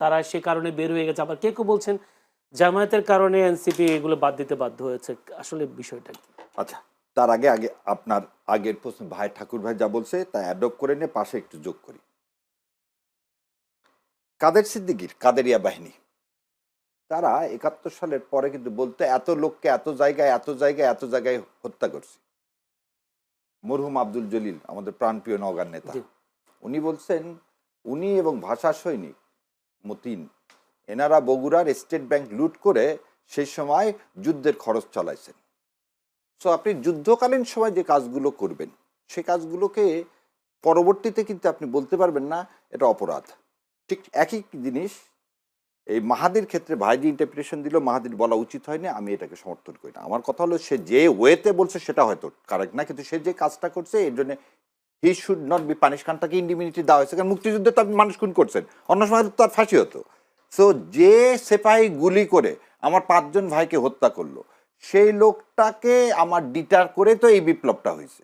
তারা সে কারণে বের হয়ে গেছে। আবার কে কেউ বলছেন? জামায়াতের কারণে এনসিপি এগুলো বাদ দিতে বাধ্য হয়েছে। আসলে বিষয়টা কি? আচ্ছা তার আগে আগে আপনার আগের প্রশ্ন ভাই ঠাকুর ভাই যা বলছে তা অ্যাডপ্ট করে নিয়ে পাশে একটু যোগ করি। কাদের সিদ্দিকির? কাদেরিয়া বাহিনী। তারা একাত্তর সালের পরে কিন্তু বলতে এত লোককে এত জায়গায় এত জায়গায় এত জায়গায় হত্যা করছে। মরহুম আব্দুল জলিল আমাদের প্রাণপ্রিয় নওগাঁর নেতা। উনি বলছেন উনি এবং ভাষা সৈনিক মতিন। এনারা বগুড়ার স্টেট ব্যাংক লুট করে সেই সময় যুদ্ধের খরচ চালাইছেন। সো আপনি যুদ্ধকালীন সময় যে কাজগুলো করবেন সেই কাজগুলোকে পরবর্তীতে কিন্তু আপনি বলতে পারবেন না, এটা অপরাধ। ঠিক একই জিনিস, এই মাহাদির ক্ষেত্রে ভাই যে ইন্টারপ্রিটেশন দিল, মাহাদির বলা উচিত হয়নি, আমি এটাকে সমর্থন করি না। আমার কথা হলো, সে যে ওয়েতে বলছে, সেটা হয়তো কারেক্ট না, কিন্তু সে যে কাজটা করছে, এর জন্য he should not be punish খান তাকে ইন্ডিমিনিটি দেওয়া হয়েছে। কারণ মুক্তিযুদ্ধে তো আপনি মানুষ খুন করছেন। অন্য সময় তো তার ফাঁসি হতো। সো যে সেপাহি গুলি করে আমার পাঁচজন ভাইকে হত্যা করল, সেই লোকটাকে আমার ডিটার করে তো এই বিপ্লবটা হয়েছে।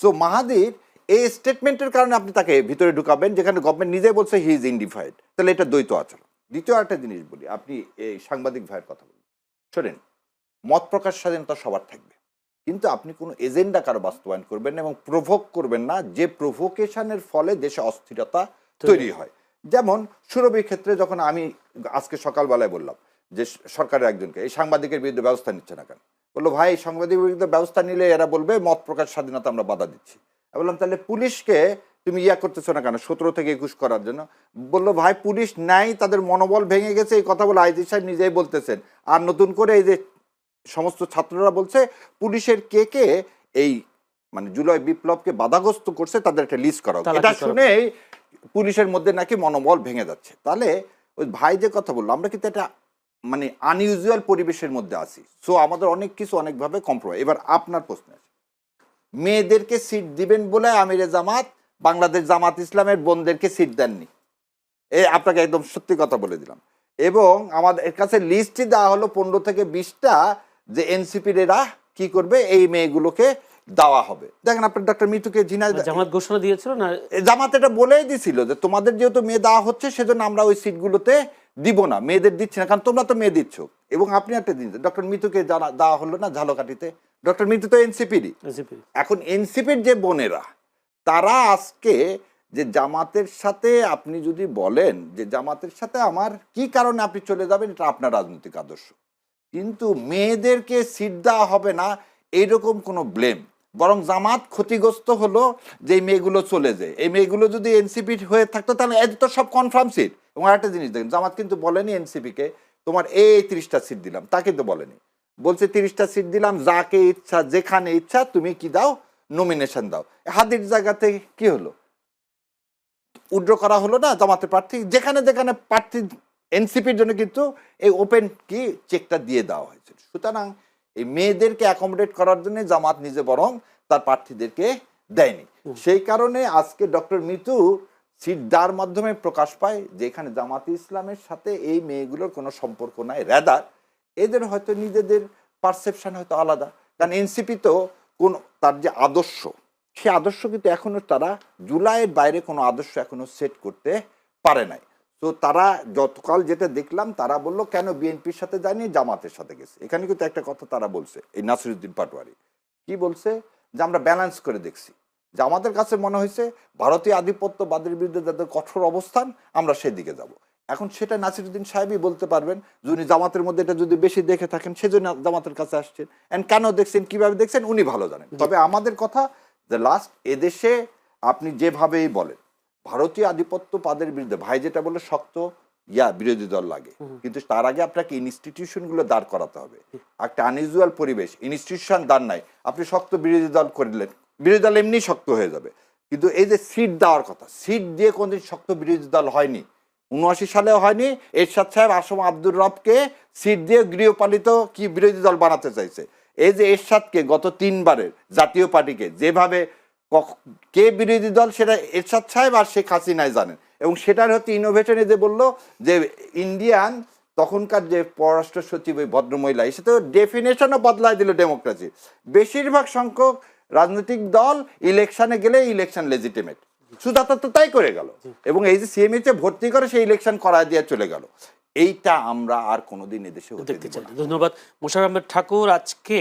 সো মাহাদির এই স্টেটমেন্টের কারণে আপনি তাকে ভিতরে ঢুকাবেন, যেখানে গভর্নমেন্ট নিজেই বলছে হি ইজ ইন্ডিফাইড তাহলে এটা দ্বৈত আচরণ। দ্বিতীয় একটা জিনিস বলি, আপনি এই সাংবাদিক ভাইয়ের কথা বলুন। শোনেন, মত প্রকাশ স্বাধীনতা সবার থাকবে। কিন্তু আপনি কোনো এজেন্ডা কারও বাস্তবায়ন করবেন না এবং প্রভোগ করবেন না যে প্রভোকেশনের ফলে দেশে অস্থিরতা তৈরি হয়। যেমন সুরভির ক্ষেত্রে যখন আমি আজকে সকালবেলায় বললাম যে সরকারের একজনকে এই সাংবাদিকের বিরুদ্ধে ব্যবস্থা নিচ্ছে না কেন? বলল ভাই এই সাংবাদিকের বিরুদ্ধে ব্যবস্থা নিলে এরা বলবে মত প্রকাশ স্বাধীনতা আমরা বাধা দিচ্ছি। আমি বললাম তাহলে পুলিশকে তুমি ইয়া করতেছো না কেন? সতেরো থেকে একুশ করার জন্য? বলল ভাই পুলিশ নাই তাদের মনোবল ভেঙে গেছে। এই কথা বলে আইজি সাহেব নিজেই বলতেছেন আর নতুন করে এই যে সমস্ত ছাত্ররা বলছে পুলিশের কে কে এই মানে জুলাই বিপ্লবকে বাধাগ্রস্ত করছে তাদের একটা লিস্ট করা এটা শুনে পুলিশের মধ্যে নাকি মনোবল ভেঙে যাচ্ছে। তাহলে ওই ভাই যে কথা বলল আমরা কিন্তু একটা মানে আনইউজুয়াল পরিবেশের মধ্যে আছি। সো আমাদের অনেক কিছু অনেকভাবে কম্প্রোমাইজ এবার আপনার প্রশ্ন আছে। মেয়েদেরকে সিট দিবেন বলে আমিরে জামাত বাংলাদেশ জামাত ইসলামের বোনদেরকে সিট দেননি। এ আপনাকে একদম সত্যি কথা বলে দিলাম। এবং আমাদের কাছে লিস্টই দেওয়া হলো পনেরো থেকে বিশটা যে এনসিপির এরা কি করবে এই মেয়েগুলোকে দেওয়া হবে। দেখেন আপনার ডক্টর মিতুকে ঝিনাই জামাত ঘোষণা দিয়েছিল না? জামাত এটা বলেই দিছিল যে তোমাদের যেহেতু মেয়ে দেওয়া হচ্ছে সেজন্য আমরা ওই সিটগুলোতে দিব না। মেয়েদের দিচ্ছি না কারণ তোমরা তো মেয়ে দিচ্ছ। এবং আপনি একটা দিন ডক্টর মিতুকে জানা দেওয়া হলো না ঝালকাঠিতে ডক্টর মিতু তো এনসিপিরই। এনসিপি। এখন এনসিপির যে বোনেরা তারা আজকে যে জামাতের সাথে আপনি যদি বলেন যে জামাতের সাথে আমার কি কারণে আপনি চলে যাবেন এটা আপনার রাজনৈতিক আদর্শ। কিন্তু মেয়েদেরকে সিট দেওয়া হবে না, এইরকম কোনো ব্লেম বরং জামাত ক্ষতিগ্রস্ত হলো যে মেয়েগুলো চলে যায়। এই মেয়েগুলো যদি এনসিপি হয়ে থাকতো, তাহলে এদের তো সব কনফার্ম সিট এবং একটা জিনিস দেখেন, জামাত কিন্তু বলেনি এনসিপিকে তোমার এই তিরিশটা সিট দিলাম। তা কিন্তু বলেনি। বলছে তিরিশটা সিট দিলাম, যাকে ইচ্ছা, যেখানে ইচ্ছা তুমি কি দাও? নমিনেশন দাও। হাতির জায়গাতে কি হলো? উড্র করা হলো না জামাতের প্রার্থী? যেখানে যেখানে প্রার্থী এনসিপির জন্য কিন্তু এই ওপেন কি চেকটা দিয়ে দেওয়া হয়েছে। সুতরাং এই মেয়েদেরকে অ্যাকোমোডেট করার জন্য জামাত নিজে বরং তার প্রার্থীদেরকে দেয়নি। সেই কারণে আজকে ডক্টর মিতু সিট দার মাধ্যমে প্রকাশ পায় যে এখানে জামাতি ইসলামের সাথে এই মেয়েগুলোর কোনো সম্পর্ক নাই রেদার এদের হয়তো নিজেদের পারসেপশন হয়তো আলাদা। কারণ এনসিপি তো কোন তার যে আদর্শ সে আদর্শ কিন্তু এখনও তারা জুলাইয়ের বাইরে কোনো আদর্শ এখনও সেট করতে পারে নাই। তো তারা যতকাল যেটা দেখলাম তারা বলল কেন বিএনপির সাথে যায়নি জামাতের সাথে গেছে? এখানে কিন্তু একটা কথা তারা বলছে এই নাসিরুদ্দিন পাটোয়ারি। কি বলছে? যে আমরা ব্যালেন্স করে দেখছি। যে আমাদের কাছে মনে হয়েছে ভারতীয় আধিপত্যবাদের বিরুদ্ধে যাদের কঠোর অবস্থান আমরা সেদিকে যাব। এখন সেটা নাসিরুদ্দিন সাহেবই বলতে পারবেন যে উনি জামাতের মধ্যে এটা যদি বেশি দেখে থাকেন সেজন্য জামাতের কাছে আসছেন। অ্যান্ড কেন দেখছেন কীভাবে দেখছেন উনি ভালো জানেন। তবে আমাদের কথা যে লাস্ট এদেশে আপনি যেভাবেই বলেন ভারতীয় আধিপত্যবাদের বিরুদ্ধে। ভাই যেটা বলে শক্ত ইয়া বিরোধী দল লাগে। কিন্তু তার আগে আপনাকে ইনস্টিটিউশনগুলো দাঁড় করাতে হবে। একটা আনইউজুয়াল পরিবেশ ইনস্টিটিউশন দাঁড় নাই। আপনি শক্ত বিরোধী দল করলেন। বিরোধী দল এমনি শক্ত হয়ে যাবে। কিন্তু এই যে সিট দেওয়ার কথা সিট দিয়ে কোনদিন শক্ত বিরোধী দল হয়নি। উনআশি সালেও হয়নি। এরশাদ সাহেব আসম আব্দুর রবকে সিট দিয়ে গৃহপালিত কি বিরোধী দল বানাতে চাইছে? এই যে এরশাদকে গত তিনবারের জাতীয় পার্টিকে যেভাবে কে বিরোধী দল সেটা এরশাদ সাহেব আর শেখ হাসিনাই জানেন। এবং সেটার হচ্ছে ইনোভেশনে যে বলল যে ইন্ডিয়ান তখনকার যে পররাষ্ট্র সচিব ওই ভদ্রমহিলা এসে তো ডেফিনেশনও বদলায় দিল ডেমোক্রেসি বেশিরভাগ সংখ্যক রাজনৈতিক দল ইলেকশনে গেলে ইলেকশন লেজিটিমেট সুজাতা তো তাই করে গেল। এবং এই যে সিএমএইচে ভর্তি করে সেই ইলেকশন করা দিয়ে চলে গেল। এইটা আমরা আর কোনোদিন এদেশে দেখতে চাই। ধন্যবাদ। মোশার আহমেদ ঠাকুর আজকে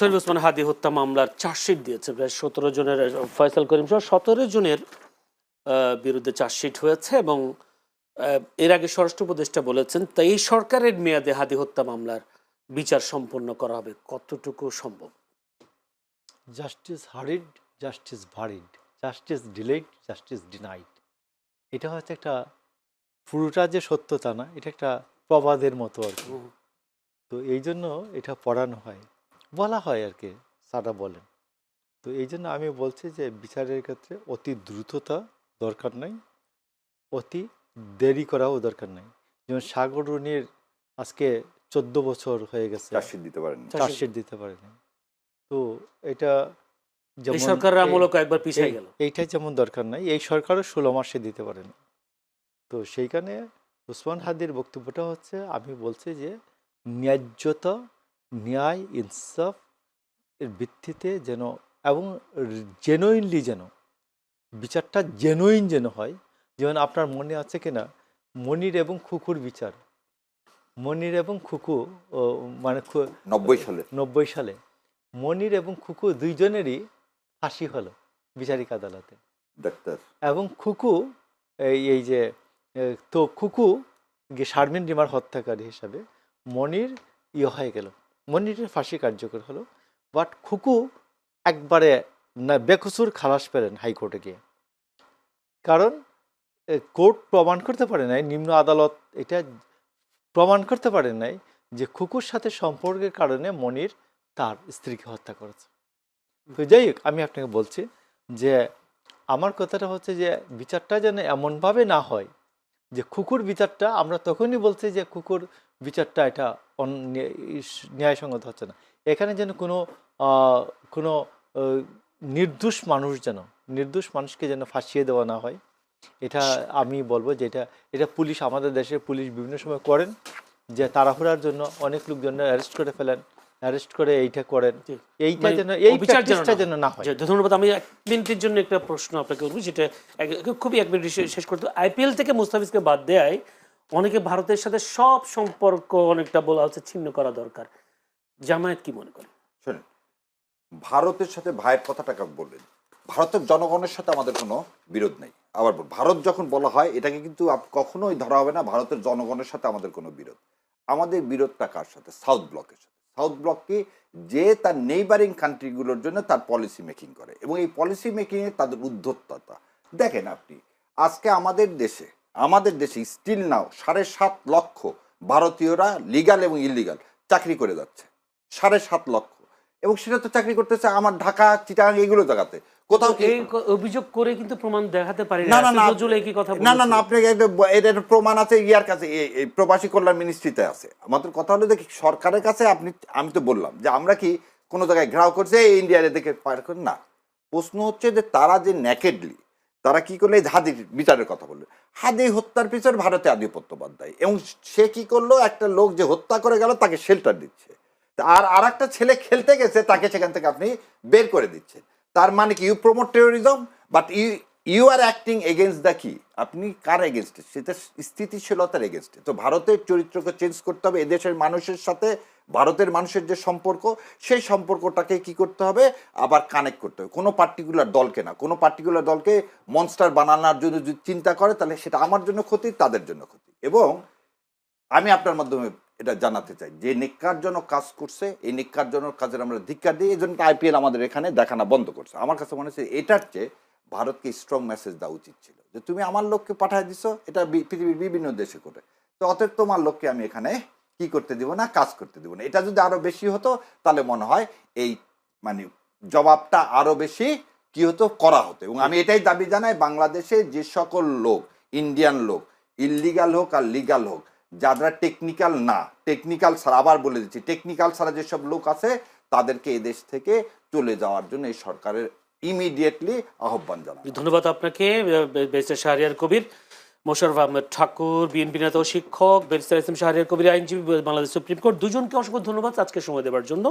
শরীফ ওসমান হাদি হত্যা মামলার চার্জশিট দিয়েছে। প্রায় সতেরো জনের ফয়সাল করিম সহ সতেরো জনের বিরুদ্ধে চার্জশিট হয়েছে এবং এর আগে স্বরাষ্ট্র উপদেষ্টা বলেছেন তা এই সরকারের মেয়াদে হাদি হত্যা মামলার বিচার সম্পন্ন করা হবে। কতটুকু সম্ভব? Justice hurried justice buried justice delayed justice denied. এটা হচ্ছে একটা পুরোটা যে সত্যতা না এটা একটা প্রবাদের মতো আর কি। তো এই জন্য এটা পড়ানো হয়। বলা হয় আর কি সারা বলেন তো এই জন্য আমি বলছি যে বিচারের ক্ষেত্রে অতি দ্রুততা দরকার নাই অতি দেরি করাও দরকার নাই। যেমন সাগরণীর আজকে চোদ্দ বছর হয়ে গেছে চার্জশিট দিতে পারেন চার্জশিট দিতে পারেনি। তো এটা সরকারের এই- আমলও কয়েকবার পিছিয়ে গেল। এইটাই যেমন দরকার নাই এই সরকারও ষোলো মাসে দিতে পারে না তো সেইখানে উসমান হাদির বক্তব্যটা হচ্ছে আমি বলছি যে ন্যায্যতা ন্যায় ইনসাফ এর ভিত্তিতে যেন এবং জেনুইনলি যেন বিচারটা জেনুইন যেন হয় যেমন আপনার মনে আছে কিনা মনির এবং খুকুর বিচার। মনির এবং খুকু মানে নব্বই সালে। নব্বই সালে। মনির এবং খুকু দুইজনেরই ফাঁসি হলো বিচারিক আদালতে। ডাক্তার। এবং খুকু এই এই যে তো খুকু গিয়ে শারমিন রিমার হত্যাকারী হিসাবে মনির ইয়ে হয়ে গেল। মনিরের ফাঁসি কার্যকর হলো। বাট খুকু একবারে না, বেকসুর খালাস পেলেন হাইকোর্টে গিয়ে। কারণ কোর্ট প্রমাণ করতে পারে নাই, নিম্ন আদালত এটা প্রমাণ করতে পারে নাই যে খুকুর সাথে সম্পর্কের কারণে মনির তার স্ত্রীকে হত্যা করেছে। তো যাই হোক, আমি আপনাকে বলছি যে, আমার কথাটা হচ্ছে যে, বিচারটা যেন এমনভাবে না হয় যে কুকুর বিচারটা, আমরা তখনই বলছি যে কুকুর বিচারটা এটা ন্যায়সঙ্গত হচ্ছে না। এখানে যেন কোনো কোনো নির্দোষ মানুষ যেন, নির্দোষ মানুষকে যেন ফাঁসিয়ে দেওয়া না হয়, এটা আমি বলব যে এটা এটা পুলিশ, আমাদের দেশের পুলিশ বিভিন্ন সময় করেন যে তাড়াহুড়ার জন্য অনেক লোকজন অ্যারেস্ট করে ফেলেন। অ্যারেস্ট করে এইটা করেন। এইটা মানে যেন এই যেন না যেন না হয়। ধন্যবাদ। আমি এক মিনিটের জন্য একটা প্রশ্ন আপনাকে করব যেটা খুবই এক মিনিট শেষ করতে আইপিএল থেকে মুস্তাফিজকে বাদ দেয় অনেকে ভারতের সাথে সব সম্পর্ক অনেকটা বলা হচ্ছে ছিন্ন করা দরকার। জামায়াত কি মনে করে? শোনেন ভারতের সাথে ভাইয়ের কথাটাকে বললেন ভারতের জনগণের সাথে আমাদের কোনো বিরোধ নেই। আবার ভারত যখন বলা হয় এটাকে কিন্তু কখনোই ধরা হবে না। ভারতের জনগণের সাথে আমাদের কোনো বিরোধ। আমাদের বিরোধটা কার সাথে? সাউথ ব্লকের সাথে। সাউথ ব্লককে যে তার নেইবারিং কান্ট্রিগুলোর জন্য তার পলিসি মেকিং করে। এবং এই পলিসি মেকিংয়ে তাদের উদ্ধত্ততা। দেখেন আপনি, আজকে আমাদের দেশে আমাদের দেশে স্টিল নাও সাড়ে সাত লক্ষ ভারতীয়রা লিগাল এবং ইলিগাল চাকরি করে যাচ্ছে। সাড়ে সাত লক্ষ। এবং সেটা তো চাকরি করতেছে আমার ঢাকা চিটাগাং এগুলো জায়গাতে। কোথাও এই অভিযোগ করে কিন্তু প্রমাণ দেখাতে পারি না। না না একই কথা না না না একটা প্রমাণ আছে ইয়ার কাছে এই- প্রবাসী কল্যাণ মিনিস্ট্রিতে আছে। আমাদের কথা হলো দেখি সরকারের কাছে আপনি আমি তো বললাম যে আমরা কি কোনো জায়গায় ঘ্রাও করছে এই ইন্ডিয়ার এদিকে পার করে? না। প্রশ্ন হচ্ছে যে তারা যে ন্যাকেডলি তারা কি করলে? এই হাদির বিচারের কথা বলল। হাদি হত্যার পিছনে ভারতে আধিপত্যবাদ দেয় এবং সে কি করল? একটা লোক যে হত্যা করে গেল তাকে শেল্টার দিচ্ছে। আর আর একটা ছেলে খেলতে গেছে, তাকে সেখান থেকে আপনি বের করে দিচ্ছেন। তার মানে কি you promote terrorism but you you are acting against the কি আপনি কার এগেনস্টে সেটা স্থিতিশীলতার এগেনস্টে তো ভারতের চরিত্রকে চেঞ্জ করতে হবে, এদেশের মানুষের সাথে, ভারতের মানুষের যে সম্পর্ক, সেই সম্পর্কটাকে কি করতে হবে? আবার কানেক্ট করতে হবে। কোনো পার্টিকুলার দলকে না। কোনো পার্টিকুলার দলকে মনস্টার বানানোর জন্য যদি চিন্তা করে, তাহলে সেটা আমার জন্য ক্ষতি, তাদের জন্য ক্ষতি। এবং আমি আপনার মাধ্যমে এটা জানাতে চাই। যে নিকারজনক কাজ করছে, এই নিকারজনক কাজের আমরা ধিক্কার দিই, এই জন্য আইপিএল আমাদের এখানে দেখানো বন্ধ করছে। আমার কাছে মনে হচ্ছে এটার চেয়ে ভারতকে স্ট্রং মেসেজ দেওয়া উচিত ছিল। যে তুমি আমার লোককে পাঠিয়ে দিছো, এটা পৃথিবীর বিভিন্ন দেশে করে তো অতএব তোমার লোককে আমি এখানে কি করতে দিব না, কাজ করতে দিব না। এটা যদি আরও বেশি হতো, তাহলে মনে হয় এই মানে জবাবটা আরও বেশি কি হতো, করা হতো। এবং আমি এটাই দাবি জানাই, বাংলাদেশে যে সকল লোক ইন্ডিয়ান লোক ইললিগাল হোক আর লিগাল হোক যারা টেকনিক্যাল না টেকনিক্যাল ছাড়া আবার বলে দিচ্ছি টেকনিক্যাল ছাড়া যেসব লোক আছে, তাদেরকে এদেশ থেকে চলে যাওয়ার জন্য এই সরকারের ইমিডিয়েটলি আহ্বান জানানো ধন্যবাদ আপনাকে, ব্যারিস্টার শাহরিয়ার কবির, মোশারফ আহমেদ ঠাকুর, বিএনপি নেতা শিক্ষক, barrister S M Shahriar Kabir আইনজীবী, বাংলাদেশ সুপ্রিম কোর্ট, দুজনকে অসংখ্য ধন্যবাদ আজকে সময় দেওয়ার জন্য।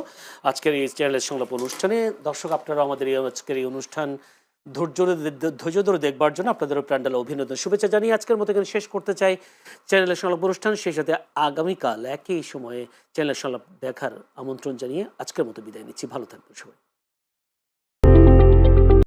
আজকের এই চ্যানেলের সংলাপ অনুষ্ঠানে দর্শক আপনারা আমাদের এই আজকের এই অনুষ্ঠান ধৈর্য ধরে- ধৈর্য ধরে দেখবার জন্য আপনাদের প্যান্ডাল অভিনন্দন। শুভেচ্ছা জানিয়ে আজকের মতো এখানে শেষ করতে চাই। চ্যানেলের সংলাপ অনুষ্ঠান, সেই সাথে আগামীকাল একই সময়ে চ্যানেলের সংলাপ দেখার আমন্ত্রণ জানিয়ে আজকের মতো বিদায় নিচ্ছি। ভালো থাকবেন সবাই।